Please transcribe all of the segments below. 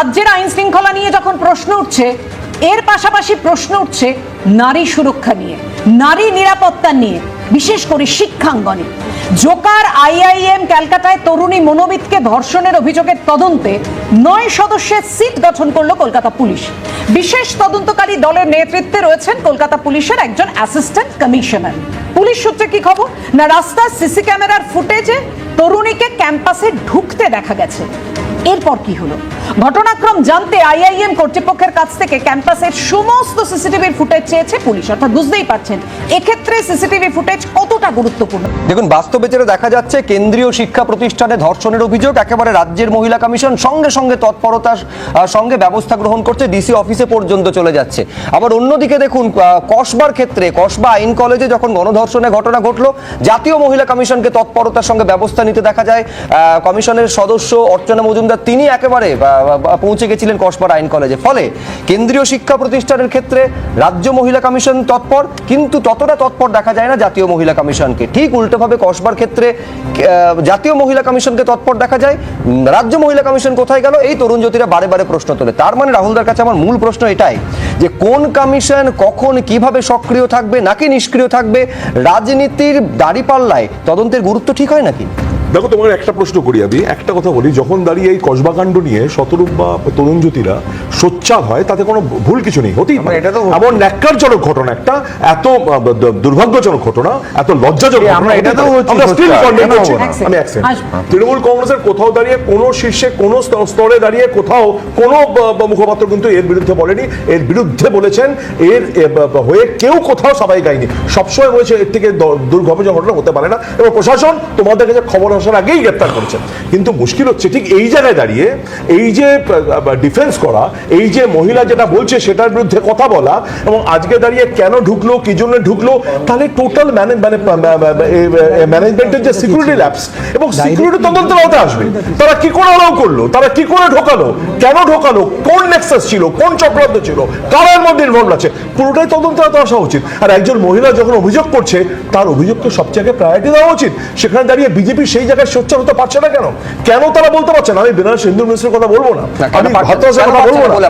রাজ্যের আইন শৃঙ্খলা নিয়ে যখন প্রশ্ন উঠছে, এর পাশাপাশি প্রশ্ন উঠছে নারী সুরক্ষা নিয়ে, নারী নিরাপত্তা নিয়ে, বিশেষ করে শিক্ষাঙ্গনে। জোকার আইআইএম ক্যালকাটায় তরুণী মনোবিদকে ধর্ষণের অভিযোগের তদন্তে নয় সদস্যের সিট গঠন করল কলকাতা পুলিশ। বিশেষ তদন্তকারী দলের নেতৃত্বে রয়েছেন কলকাতা পুলিশের একজন অ্যাসিস্ট্যান্ট কমিশনার। পুলিশ সূত্রে কি খবর? না, রাস্তার সিসি ক্যামেরার ফুটেজে তরুণীকে ক্যাম্পাসে ঢুকতে দেখা গেছে। এরপর কি হলো? ঘটনাক্রম জানতে আইআইএম কর্তৃপক্ষের কাছ থেকে ক্যাম্পাসের সমস্ত সিসিটিভির ফুটেজ চেয়েছে পুলিশ। অর্থাৎ বুঝতেই পারছেন, এক্ষেত্রে সিসিটিভি ফুটেজ কতটা গুরুত্বপূর্ণ? দেখুন, বাস্তবে যেটা দেখা যাচ্ছে, কেন্দ্রীয় শিক্ষা প্রতিষ্ঠানে ধর্ষণের অভিযোগ, একেবারে রাজ্যের মহিলা কমিশন সঙ্গে সঙ্গে তৎপরতার সঙ্গে ব্যবস্থা গ্রহণ করছে, ডিসি অফিসে পর্যন্ত চলে যাচ্ছে। আবার অন্যদিকে দেখুন কসবার ক্ষেত্রে, কসবা আইন কলেজে যখন গণধর্ষণের ঘটনা ঘটলো, জাতীয় মহিলা কমিশনকে তৎপরতার সঙ্গে ব্যবস্থা নিতে দেখা যায়। কমিশনের সদস্য অর্চনা মজুমদার, তিনি একেবারে পৌঁছে গেছিলেন কসবার আইন কলেজে। ফলে কেন্দ্রীয় শিক্ষা প্রতিষ্ঠানের ক্ষেত্রে রাজ্য মহিলা কমিশন তৎপর, কিন্তু ততটা তৎপর দেখা যায় না জাতীয় মহিলা কমিশনকে। ঠিক উল্টোভাবে কসবার ক্ষেত্রে জাতীয় মহিলা কমিশনকে তৎপর দেখা যায় রাজ্য মহিলা কমিশন কোথায় গেল? এই তরুণ জ্যোতিরা বারে বারে প্রশ্ন তোলে। তার মানে রাহুলদার কাছে আমার মূল প্রশ্ন এটাই, যে কোন কমিশন কখন কীভাবে সক্রিয় থাকবে, নাকি নিষ্ক্রিয় থাকবে? রাজনীতির দাড়িপাল্লায় তদন্তের গুরুত্ব ঠিক হয় নাকি? দেখো তোমার একটা প্রশ্ন করি আমি একটা কথা বলি যখন দাঁড়িয়ে এই কসবাকাণ্ড নিয়ে শতরূপ বা তরুণ জ্যোতিরা সোচ্চার হয় তাতে কোনো ভুল কিছু নেই হতেই পারে। এটা তো- এমন ন্যাক্কারজনক ঘটনা একটা এত দুর্ভাগ্যজনক ঘটনা এত লজ্জাজনক আমরা সোচ্চার, করছি। আমি এক তৃণমূল কংগ্রেসের কোথাও দাঁড়িয়ে কোনো শীর্ষে কোনো স্তরে দাঁড়িয়ে কোথাও কোনো মুখপাত্র কিন্তু এর বিরুদ্ধে বলেনি এর বিরুদ্ধে বলেছেন এর হয়ে কেউ কোথাও সবাই গায়নি সবসময় বলেছে এর থেকে দুর্ঘটনা ঘটনা হতে পারে না। এবং প্রশাসন তোমাদের কাছে খবর আসার আগেই গ্রেপ্তার করেছে কিন্তু মুশকিল হচ্ছে ঠিক এই জায়গায় দাঁড়িয়ে এই যে ডিফেন্স করা এই যে মহিলা যেটা বলছে সেটার বিরুদ্ধে কথা বলা এবং আজকে দাঁড়িয়ে কেন ঢুকলো কি জন্য ঢুকলো তাহলে টোটাল মানে ম্যানেজমেন্টের যে সিকিউরিটি ল্যাপস এবং সিকিউরিটি তদন্তের আওতা আসবে। তারা কি করে অ্যালাউ করল? তারা কি করে ঢোকালো? কেন ঢোকালো? কোন নেক্সাস ছিল? কোন চক্রান্ত ছিল? কারার মধ্যে ইনভলভ আছে? পুরোটাই তদন্তের আওতা আসা উচিত। আর একজন মহিলা যখন অভিযোগ করছে তার অভিযোগ তো সবচেয়ে আগে প্রায়োরিটি দেওয়া উচিত। সেখানে দাঁড়িয়ে বিজেপি সেই জায়গায় সোচ্চার হতে পারছে না কেন? কেন তারা বলতে পারছে না? আমি বেনারস হিন্দু মিনিস্ট্রির কথা বলব না। আমি ভারতবর্ষের কথা বলব না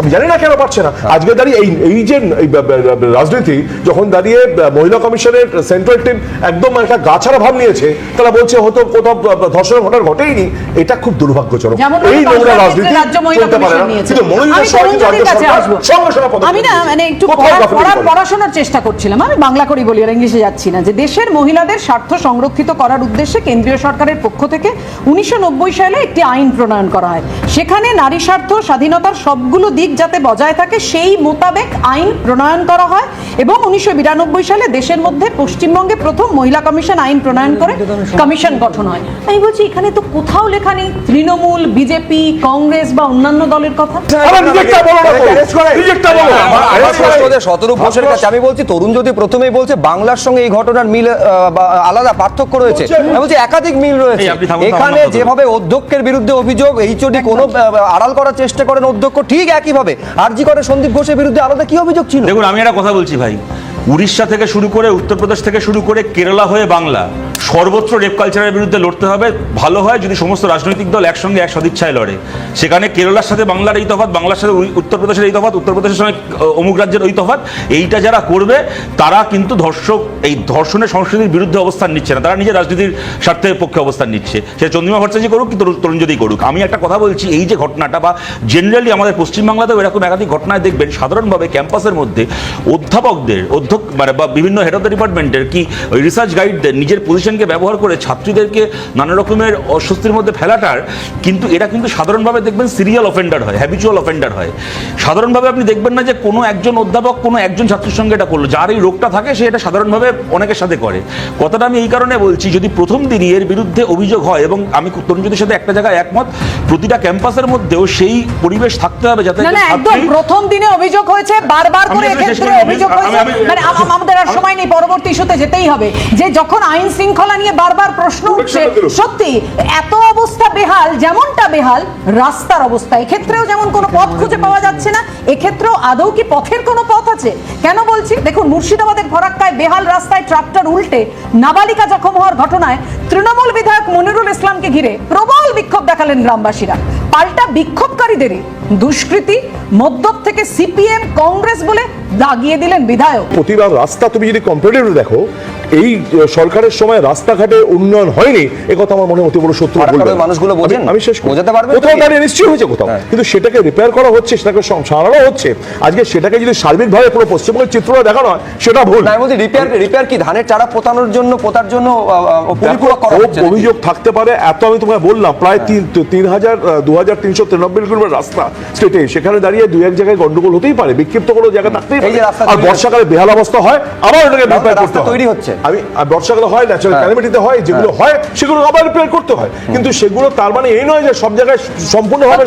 আমি জানি না কেন পারছে না। আজকে দাঁড়িয়ে এই এই যে রাজনীতি যখন দাঁড়িয়ে মহিলা কমিশনের সেন্ট্রাল টিম একদম একটা গাছারা ভাব নিয়েছে তারা বলছে হয়তো কোথাও ধর্ষণের ঘটনা ঘটেইনি এটা খুব দুর্ভাগ্যজনক। এই নোংরা রাজনীতি রাজনীতি রাজ্য মহিলা চলতে পারে কমিশন না নিয়েছে। কিন্তু মহিলা সরকার আমি না মানে একটু। পড়াশোনার চেষ্টা করছিলাম। আমি বাংলা করি বলি আর ইংলিশে যাচ্ছি না যে দেশের মহিলাদের স্বার্থ সংরক্ষিত করার উদ্দেশ্যে কেন্দ্রীয় সরকারের পক্ষ থেকে উনিশশো নব্বই সালে একটি আইন প্রণয়ন করা হয়। সেখানে নারী স্বার্থ, স্বাধীনতার সবগুলো দিক যাতে বজায় থাকে, সেই মোতাবেক আইন প্রণয়ন করা হয়। এবং উনিশশো বিরানব্বই সালে দেশের মধ্যে পশ্চিমবঙ্গে প্রথম মহিলা কমিশন আইন প্রণয়ন করে কমিশন গঠন হয়। আমি বলছি এখানে তো কোথাও লেখা নেই তৃণমূল বিজেপি কংগ্রেস বা অন্যান্য দলের কথা। আরে শতরূপ ঘোষের কাছে আমি বলছি তরুণ যদি প্রথমেই বলছে বাংলার সঙ্গে এই ঘটনার মিল আহ, আলাদা পার্থক্য রয়েছে। আমি বলছি একাধিক মিল রয়েছে। এই এখানে। যেভাবে অধ্যক্ষের বিরুদ্ধে অভিযোগ এইচওডি কোনো আড়াল করার চেষ্টা করেন অধ্যক্ষ ঠিক একইভাবে। আরজি করে সন্দীপ ঘোষের বিরুদ্ধে আলাদা কি অভিযোগ ছিল? দেখুন আমি একটা কথা বলছি ভাই উড়িষ্যা থেকে শুরু করে উত্তরপ্রদেশ থেকে শুরু করে কেরালা হয়ে বাংলা। সর্বত্র রেপ কালচারের বিরুদ্ধে লড়তে হবে। ভালো হয় যদি সমস্ত রাজনৈতিক দল একসঙ্গে এক সদিচ্ছায় লড়ে। সেখানে কেরালার সাথে বাংলার এই তফাৎ, বাংলার সাথে উত্তরপ্রদেশের এই তফাৎ, উত্তরপ্রদেশের সঙ্গে অমুক রাজ্যের ওই তফাৎ, এইটা যারা করবে, তারা কিন্তু ধর্ষক, এই ধর্ষণের সংস্কৃতির বিরুদ্ধে অবস্থান নিচ্ছে না। তারা নিজের রাজনীতির স্বার্থের পক্ষে অবস্থান নিচ্ছে। সেটা চন্দ্রিমা ভট্টাচার্য করুক কি তরুণ যদি করুক। আমি একটা কথা বলছি, এই যে ঘটনাটা বা জেনারেলি আমাদের পশ্চিমবাংলাতেও এরকম একাধিক ঘটনায় দেখবেন, সাধারণভাবে ক্যাম্পাসের মধ্যে অধ্যাপকদের, অধ্যক্ষ মানে বা বিভিন্ন হেড অফ দ্য ডিপার্টমেন্টের কি রিসার্চ গাইডদের নিজের পজিশনকে ব্যবহার করে ছাত্রীদেরকে নানা রকমের অস্বস্তির মধ্যে ফেলাটার কিন্তু এরা কিন্তু সাধারণভাবে দেখবেন সিরিয়াল অফেন্ডার হয় হ্যাবিচুয়াল অফেন্ডার হয়। সাধারণভাবে আপনি দেখবেন না যে কোনো একজন অধ্যাপক কোনো একজন ছাত্রের সঙ্গে এটা করল। যার এই রোগটা থাকে সে এটা সাধারণভাবে অনেকের সাথে করে। কথাটা আমি এই কারণে বলছি যদি প্রথম দিনই এর বিরুদ্ধে অভিযোগ হয় এবং আমি তরুণজ্যোতির সাথে একটা জায়গায় একমত প্রতিটা ক্যাম্পাসের মধ্যেও সেই পরিবেশ থাকতে হবে যাতে একদম। প্রথম দিনে অভিযোগ হয়েছে বারবার করে এক্ষেত্রে অভিযোগ হয়েছে। মানে আম- আম- আমাদের আর সময় নেই পরবর্তী ইস্যুতে যেতেই হবে। যে যখন আইন শৃঙ্খলা নিয়ে বারবার প্রশ্ন উঠছে। সত্যি এত অবস্থা বেহাল যেমনটা বেহাল রাস্তার অবস্থা। এক্ষেত্রেও যেমন কোনো পথ খুঁজে পাওয়া যাচ্ছে না এক্ষেত্রেও আদৌ কি পথের কোনো পথ আছে? কেন বলছি? দেখুন মুর্শিদাবাদের ফরাক্কায় বেহাল রাস্তায় ট্রাক্টর উল্টে নাবালিকা জখম হওয়ার ঘটনায় তৃণমূল বিধায়ক মনিরুল ইসলামকে ঘিরে প্রবল বিক্ষোভ দেখালেন গ্রামবাসীরা। পাল্টা বিক্ষোভকারীদেরই দুষ্কৃতি মদ্যপ থেকে সিপিএম কংগ্রেস বলে দাগিয়ে দিলেন বিধায়ক প্রতিবার রাস্তা তুমি যদি কম্পারেটিভ দেখো এই সরকারের সময় রাস্তাঘাটে উন্নয়ন হয়নি এ কথা আমার মনে অতি বড় সত্য বলবেন। মানুষগুলো বোঝেন? আমি- শেষ বোঝাতে পারবেন তো কোথাও? দাঁড়িয়ে নিশ্চয়ই হয়েছে কোথাও হ্যাঁ। কিন্তু সেটাকে রিপেয়ার করা হচ্ছে সেটাকে সারানো হচ্ছে আজকে সেটাকে যদি সার্বিকভাবে পুরো পশ্চিমবঙ্গের চিত্রটা দেখানো হয় সেটা ভুল না বলছি রিপেয়ার রিপেয়ার কি ধানের চারা পোতানোর জন্য পোতার জন্য পরিপূরক করা হচ্ছে অভিযোগ থাকতে পারে এত আমি তোমাকে বললাম প্রায় হ্যাঁ। তিন তিন হাজার দু হাজার তিনশো তিরানব্বই কিলোমিটার রাস্তা স্টেটে। সেখানে দাঁড়িয়ে দু এক জায়গায় গন্ডগোল হতেই পারে। বিক্ষিপ্ত কোনো জায়গা থাকতেই পারে। আর বর্ষাকালে বেহাল অবস্থা হয় আবার ওটাকে রিপেয়ার করতে তৈরি হচ্ছে। আমি বর্ষাকালে হয় ন্যাচারাল হ্যাঁ। ক্যালামিটিতে হয় যেগুলো হয়। সেগুলো আবার রিপেয়ার করতে হয়। কিন্তু সেগুলো তার মানে এই নয় যে সব জায়গায় সম্পূর্ণভাবে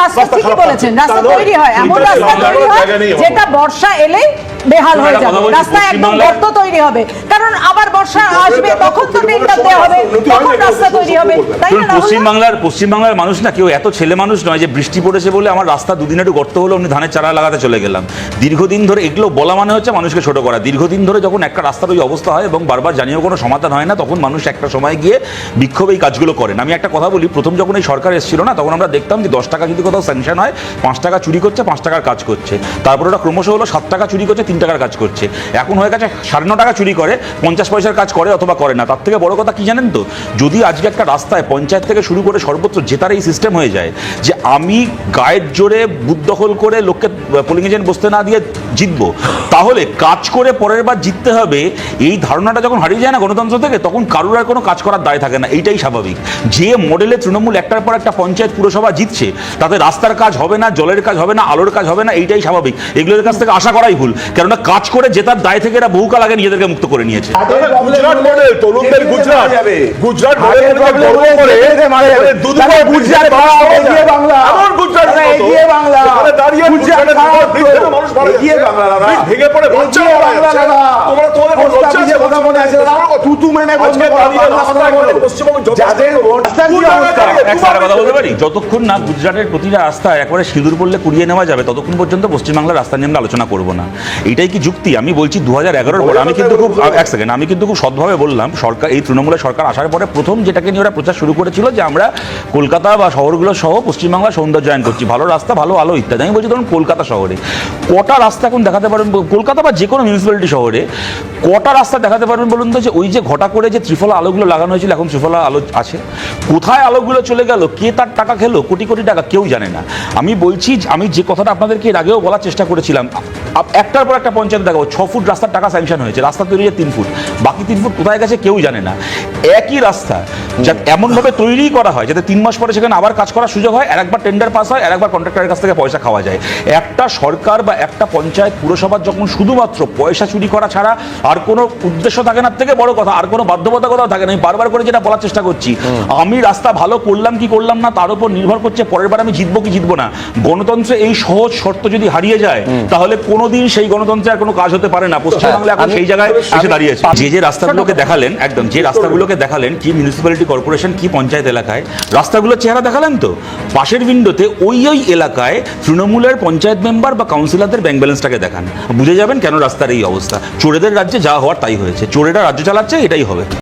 রাস্তা বলেছেন। রাস্তা তৈরি হয় এমন রাস্তা তৈরি হয় যেটা বর্ষা এলেই বেহাল হয়ে যাবে। রাস্তা একদম গর্ত তৈরি হবে। কারণ আবার বর্ষা আসবে তখন তো টেন্ডার দেওয়া হবে তখন রাস্তা তৈরি হবে। তাই না? পশ্চিমবাংলার পশ্চিমবাংলার মানুষ না কেউ এত ছেলে মানুষ নয় যে বৃষ্টি পড়েছে বলে আমার রাস্তা দুদিন একটু গর্ত হলো, আমি ধানের চারা লাগাতে চলে গেলাম। দীর্ঘদিন ধরে এগুলো বলা মানে হচ্ছে মানুষকে ছোট করা। দীর্ঘদিন ধরে যখন একটা রাস্তার ওই অবস্থা হয় এবং বারবার জানিয়েও কোনো সমাধান হয় না, তখন মানুষ একটা সময় গিয়ে বিক্ষোভ এই কাজগুলো করেন। আমি একটা কথা বলি, প্রথম যখন এই সরকার এসেছিল না, তখন আমরা দেখতাম যে দশ টাকা যদি কোথাও স্যাংশন হয়, পাঁচ টাকা চুরি করছে, পাঁচ টাকার কাজ করছে। তারপর ওটা ক্রমশ হলো সাত টাকা চুরি করছে, তিন টাকার কাজ করছে। এখন হয়ে গেছে সাড়ে ন টাকা চুরি করে, পঞ্চাশ পয়সার কাজ করে অথবা করে না। তার থেকে বড় কথা কি জানেন তো? যদি আজকে একটা রাস্তায় পঞ্চায়েত থেকে শুরু করে সর্বত্র জেতার এই সিস্টেম হয়ে যায় যে আমি গায়ের জোরে বুথ দখল করে লোককে পোলিং এজেন্ট বসতে না দিয়ে জিতবো। তাহলে কাজ করে পরের বার জিততে হবে এই ধারণাটা যখন হারিয়ে যায় না গণতন্ত্র থেকে তখন কারোর আর কোনো কাজ করার দায় থাকে না এইটাই স্বাভাবিক। যে মডেলে তৃণমূল একটার পর একটা পঞ্চায়েত পুরসভা জিতছে তাতে রাস্তার কাজ হবে না জলের কাজ হবে না আলোর কাজ হবে না এইটাই স্বাভাবিক। এগুলোর কাছ থেকে আশা করাই ভুল কেননা কাজ করে জেতার দায় থেকে এরা বহুকাল আগে নিজেদেরকে মুক্ত করে নিয়েছে। গুজরাট মডেল তরুণদের গুজরাট। গুজরাট মডেল বলে। বাংলা। দাঁড়িয়ে গুজরাট গুজরাটের বাড়াও ভিড় ভেঙে পড়ে বাচ্চা তোমরা কথা বলতে পারি? যতক্ষণ না গুজরাটের প্রতিটা রাস্তায় একবারে সিঁদুর পড়লে কুড়িয়ে নেওয়া যাবে ততক্ষণ পর্যন্ত পশ্চিমবাংলার রাস্তা নিয়ে আমরা আলোচনা করব না। এটাই কি যুক্তি? আমি বলছি দু হাজার এগারোর পরে আমি কিন্তু খুব এক সেকেন্ড আমি কিন্তু খুব সৎভাবে বললাম সরকার এই তৃণমূলের সরকার আসার পরে প্রথম যেটাকে নিয়ে ওরা প্রচার শুরু করেছিল যে আমরা কলকাতা বা শহরগুলো সহ পশ্চিমবাংলার সৌন্দর্যায়ন করছি। ভালো রাস্তা ভালো আলো ইত্যাদি। আমি বলছি ধরুন কলকাতা শহরে কটা রাস্তা এখন দেখাতে পারেন? কলকাতা বা যে কোনো মিউনিসিপ্যালিটি শহরে কটা রাস্তা দেখাতে পারবেন বলুন তো? যে ওই যে ঘটা করে যে ত্রিফলা আলোগুলো লাগানো হয়েছিল, এখন ত্রিফলা আলো আছে। কোথায় আলোগুলো চলে গেল? কে তার টাকা খেলো? কোটি কোটি টাকা, কেউ জানে না। আমি বলছি, আমি যে কথাটা আপনাদেরকে এর আগেও বলার চেষ্টা করেছিলাম একটার পর একটা পঞ্চায়েত দেখাবো। ছ ফুট রাস্তার টাকা স্যাংশন হয়েছে, রাস্তা তৈরি তিন ফুট। বাকি তিন ফুট কোথায় গেছে কেউ জানে না। একই রাস্তা যা এমনভাবে তৈরি করা হয়, যাতে তিন মাস পরে সেখানে আবার কাজ করার সুযোগ হয়, আর একবার টেন্ডার পাস হয়, আর একবার কন্ট্রাক্টরের কাছ থেকে পয়সা খাওয়া যায়। একটা সরকার বা একটা পঞ্চায়েত পুরসভার যখন শুধুমাত্র পয়সা চুরি করা ছাড়া আর কোনো উদ্দেশ্য থাকে না থেকে বড় কথা আর কোনো বাধ্যবাধকতাও থাকে না। আমি বারবার করে যেটা বলার চেষ্টা করছি আমি রাস্তা ভালো করলাম কি করলাম না তার উপর নির্ভর করছে পরের বার আমি জিতবো কি জিতবো না। গণতন্ত্রে এই সহজ শর্ত যদি হারিয়ে যায় তাহলে কোনোদিন সেই গণতন্ত্রে আর কোনো কাজ হতে পারে না। পশ্চিমবাংলা এখন সেই জায়গায় এসে দাঁড়িয়েছে যে যে রাস্তাগুলোকে দেখালেন একদম যে রাস্তাগুলোকে দেখালেন কি মিউনিসিপ্যালিটি কর্পোরেশন কি পঞ্চায়েত এলাকায় রাস্তাগুলোর চেহারা দেখালেন তো? পাশের উইন্ডোতে ওই ওই এলাকায় তৃণমূলের পঞ্চায়েত মেম্বার বা কাউন্সিলরদের ব্যাংক ব্যালেন্সটাকে দেখান। বুঝে যাবেন কেন রাস্তার এই অবস্থা। চোরেদের রাজ্যে যা হওয়ার তাই হয়েছে। চোরেরা রাজ্য চালাচ্ছে এটাই হবে।